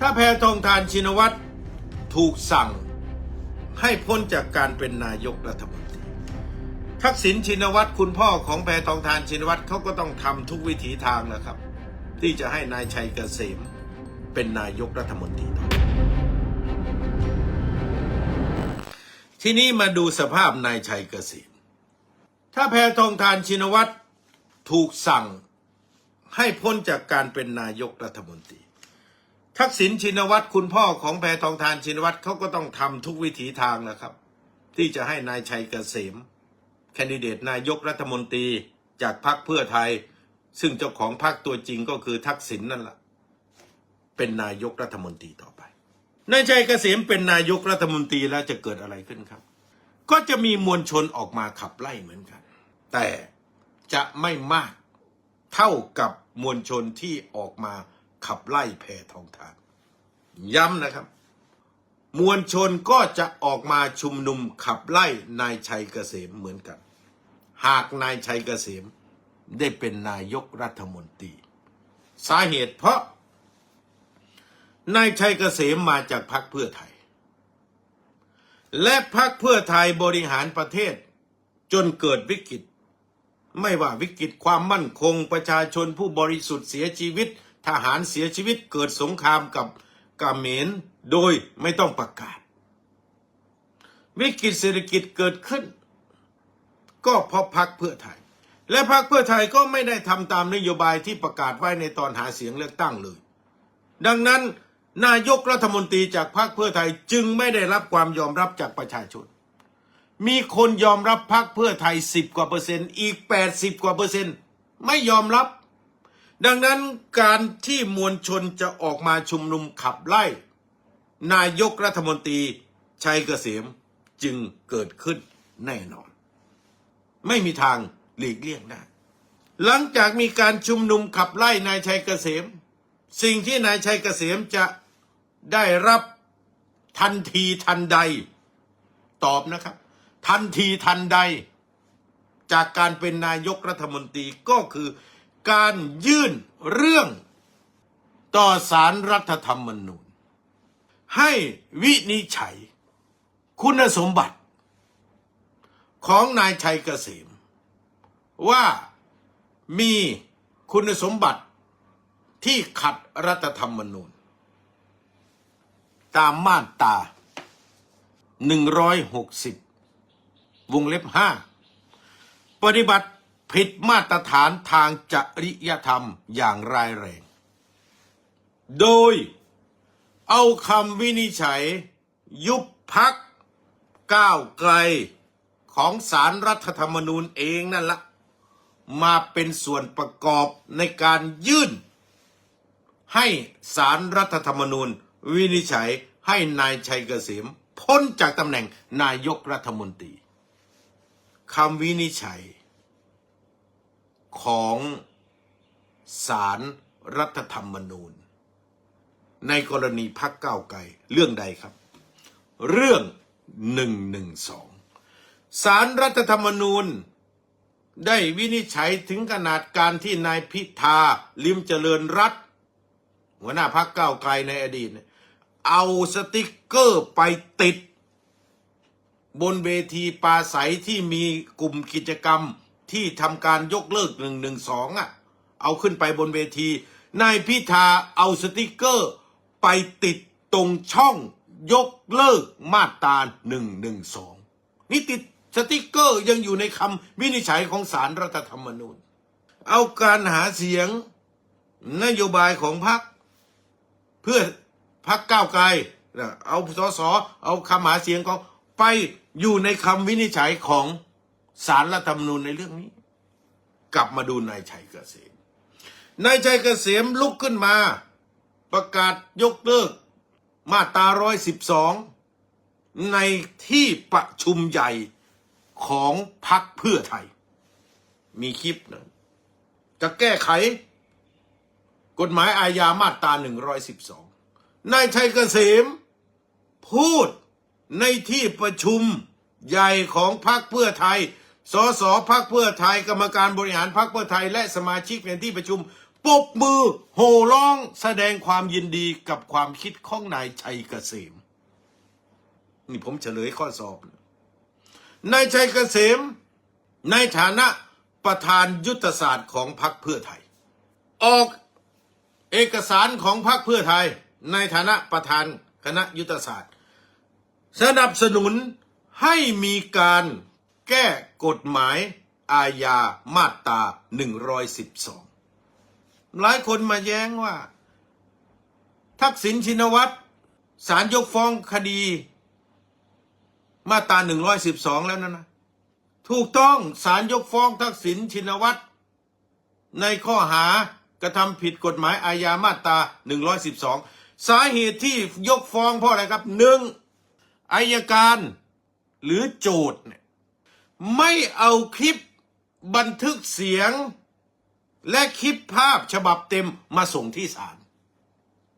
ถ้าแพทองทานชินวัตรถูกสั่งให้พ้นจากการเป็นนายกรัฐมนตรี ทักษิณชินวัตรคุณพ่อของแพทองทานชินวัตรเขาก็ต้องทำทุกวิถีทางนะครับ ที่จะให้นายชัยเกษมเป็นนายกรัฐมนตรีต่อทีนี้มาดูสภาพนายชัยเกษม ถ้าแพทองทานชินวัตรถูกสั่งให้พ้นจากการเป็นนายกรัฐมนตรี ทักษิณชินวัตรคุณพ่อของแพทองทานชินวัตรเขาก็ต้องทำทุกวิถีทางนะครับ ที่จะให้นายชัยเกษม แคนดิเดตนายกรัฐมนตรีจากพรรคเพื่อไทย ซึ่งเจ้าของพรรคตัวจริงก็คือทักษิณนั่นแหละเป็นนายกรัฐมนตรีต่อไปนายชัยเกษมเป็นนายกรัฐมนตรีแล้วจะเกิดอะไรขึ้นครับ ก็จะมีมวลชนออกมาขับไล่เหมือนกัน แต่จะไม่มากเท่ากับมวลชนที่ออกมา ขับไล่แพทองทาน ย้ำนะครับ มวลชนก็จะออกมาชุมนุมขับไล่นายชัยเกษมเหมือนกัน หากนายชัยเกษมได้เป็นนายกรัฐมนตรี สาเหตุเพราะ นายชัยเกษมมาจากพรรคเพื่อไทย และพรรคเพื่อไทยบริหารประเทศ จนเกิดวิกฤตไม่ว่าวิกฤตความมั่นคงประชาชนผู้บริสุทธิ์เสียชีวิต ทหารเสียชีวิตเกิดสงครามกับกาเมรโดยไม่ต้องประกาศ วิกฤตเศรษฐกิจเกิดขึ้น ก็เพราะพรรคเพื่อไทย และพรรคเพื่อไทยก็ไม่ได้ทำตามนโยบายที่ประกาศไว้ในตอนหาเสียงเลือกตั้งเลย ดังนั้นนายกรัฐมนตรีจากพรรคเพื่อไทยจึงไม่ได้รับความยอมรับจากประชาชน มีคนยอมรับพรรคเพื่อไทยสิบกว่าเปอร์เซ็นต์ อีกแปดสิบกว่าเปอร์เซ็นต์ ไม่ยอมรับ ดังนั้นการที่มวลชนจะออกมาชุมนุมขับไล่ นายกรัฐมนตรีชัยเกษมจึงเกิดขึ้นแน่นอน ไม่มีทางหลีกเลี่ยงได้ หลังจากมีการชุมนุมขับไล่นายชัยเกษม สิ่งที่นายชัยเกษมจะได้รับทันทีทันใด ตอบนะครับ ทันทีทันใด จากการเป็นนายกรัฐมนตรีก็คือ การยื่นเรื่องต่อสารรัฐธรรมนูญ ให้วินิจฉัย คุณสมบัติ ของนายชัยเกษม ว่ามีคุณสมบัติที่ขัดรัฐธรรมนูญ ตามมาตรา160 วงเล็บ 5 ปฏิบัติ ผิดมาตรฐานทางจริยธรรมอย่างร้ายแรง โดยเอาคำวินิจฉัย ยุบพักก้าวไกลของสารรัฐธรรมนูญเองนั่นละมาเป็นส่วนประกอบในการยื่น ให้สารรัฐธรรมนูญวินิจฉัยให้นายชัยเกษมพ้นจากตำแหน่งนายกรัฐมนตรีคำวินิจฉัย ของสารรัฐธรรมนูญ ในกรณีพักเก้าวไกลเรื่องใดครับ เรื่องหนึ่งหนึ่งสองสารรัฐธรรมนูญ ได้วินิจฉัยถึงขนาดการที่นายพิธาลิมเจริญรัตหัวหน้าพักเก้าวไกลในอดีต เอาสติกเกอร์ไปติด บนเวทีปาศัยที่มีกลุ่มกิจกรรม ที่ทำการยกเลิกหนึ่งหนึ่งสองอะ เอาขึ้นไปบนเวที นายพิธาเอาสติกเกอร์ ไปติดตรงช่องยกเลิกมาตราหนึ่งหนึ่งสองนี่ติดสติกเกอร์ยังอยู่ในคำวินิจฉัยของสารรัฐธรรมนูญ เอาการหาเสียงนโยบายของพรรคเพื่อพักก้าวไกลนะเอาสสเอาคำหาเสียงของไปอยู่ในคำวินิจฉัยของ สารรัฐธรรมนูญในเรื่องนี้ กลับมาดูนายชัยเกษมนายชัยเกษมลุกขึ้นมา ประกาศยกเลิก มาตราร้อยสิบสองในที่ประชุมใหญ่ของพรรคเพื่อไทย มีคลิปนะจะแก้ไข กฎหมายอาญามาตรา 112 นายชัยเกษม พูดในที่ประชุมใหญ่ของพรรคเพื่อไทย สสพรรคเพื่อไทยกรรมการบริหารพรรคเพื่อไทย และสมาชิกในที่ประชุมปรบมือโห่ร้องแสดงความยินดีกับความคิดของนายชัยเกษม นี่ผมเฉลยข้อสอบ นายชัยเกษม ในฐานะประธานยุทธศาสตร์ของพรรคเพื่อไทย ออกเอกสารของพรรคเพื่อไทย ในฐานะประธานคณะยุทธศาสตร์ สนับสนุนให้มีการ แก้กฎหมายอาญามาตรา112 หลายคนมาแย้งว่า ทักษิณชินวัตรศาลยกฟ้องคดี มาตรา112 แล้วนะนะ ถูกต้องศาลยกฟ้องทักษิณชินวัตรในข้อหากระทำผิดกฎหมายอาญามาตรา112 สาเหตุที่ยกฟ้องเพราะอะไรครับหนึ่งอายการหรือโจทย์เนี่ย ไม่เอาคลิปบันทึกเสียง และคลิปภาพฉบับเต็มมาส่งที่ศาล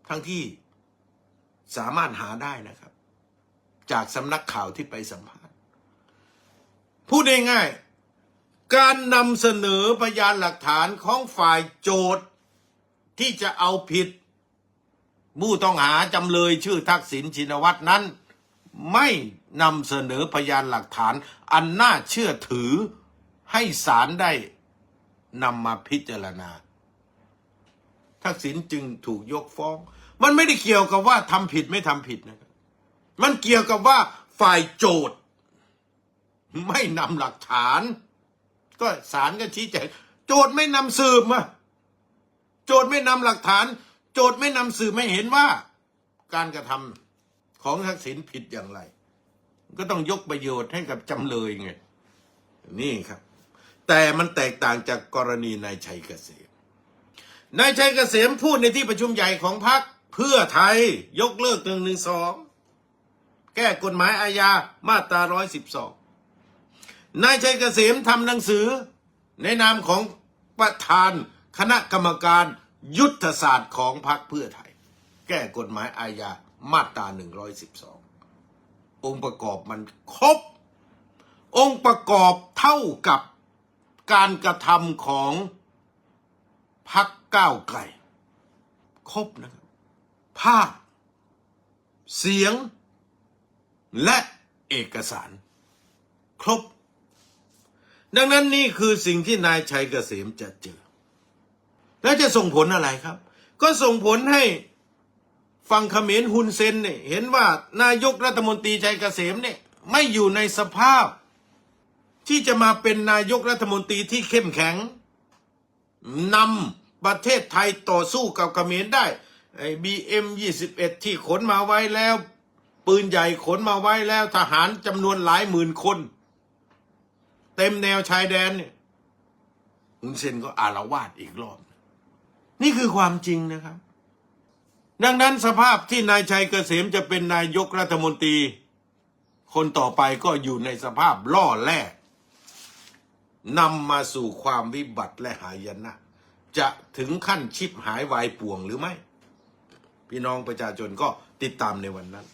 ทั้งที่สามารถหาได้นะครับ จากสำนักข่าวที่ไปสัมภาษณ์ พูดง่ายๆการนำเสนอพยานหลักฐานของฝ่ายโจทย์ที่จะเอาผิด ผู้ต้องหาจำเลยชื่อทักษิณชินวัตรนั้น ไม่นำเสนอพยานหลักฐาน อันน่าเชื่อถือให้ศาลได้นำมาพิจารณา ทักษิณจึงถูกยกฟ้อง มันไม่ได้เกี่ยวกับว่าทำผิดไม่ทำผิดนะครับมันเกี่ยวกับว่าฝ่ายโจทย์ ไม่นำหลักฐาน ก็ศาลก็ชี้แจงโจทย์ไม่นำสืบมาโจทย์ไม่นำหลักฐาน โจทย์ไม่นำสืบไม่เห็นว่า การกระทำ ของทักษิณผิดอย่างไร ก็ต้องยกประโยชน์ให้กับจำเลยไงนี่ครับ แต่มันแตกต่างจากกรณีนายชัยเกษมนายชัยเกษมพูดในที่ประชุมใหญ่ของพรรคเพื่อไทยยกเลิกหนึ่งหนึ่งสองแก้กฎหมายอาญามาตราร้อยสิบสองนายชัยเกษมทำหนังสือ ในนามของประธานคณะกรรมการยุทธศาสตร์ของพรรคเพื่อไทย แก้กฎหมายอาญา มาตราหนึ่งร้อยสิบสององค์ประกอบมันครบ องค์ประกอบเท่ากับการกระทำของพักก้าวไกลครบนะครับภาพ เสียง และเอกสาร ครบ ดังนั้นนี่คือสิ่งที่นายชัยเกษมจะเจอ แล้วจะส่งผลอะไรครับ ก็ส่งผลให้ ฝั่งเขมรฮุนเซนเนี่ยเห็นว่านายกรัฐมนตรีชัยเกษมเนี่ยไม่อยู่ในสภาพ ที่จะมาเป็นนายกรัฐมนตรีที่เข้มแข็งนำประเทศไทยต่อสู้กับเขมรได้ไอ้บีเอ็มยี่สิบเอ็ดที่ขนมาไว้แล้ว ปืนใหญ่ขนมาไว้แล้วทหารจำนวนหลายหมื่นคน เต็มแนวชายแดนเนี่ยฮุนเซนก็อารวาสอีกรอบ นี่คือความจริงนะครับ ดังนั้นสภาพที่นายชัยเกษมจะเป็นนายกรัฐมนตรี คนต่อไปก็อยู่ในสภาพล่อแร่นำมาสู่ความวิบัติและหายนะ จะถึงขั้นชิบหายวายป่วงหรือไม่ พี่น้องประชาชนก็ติดตามในวันนั้น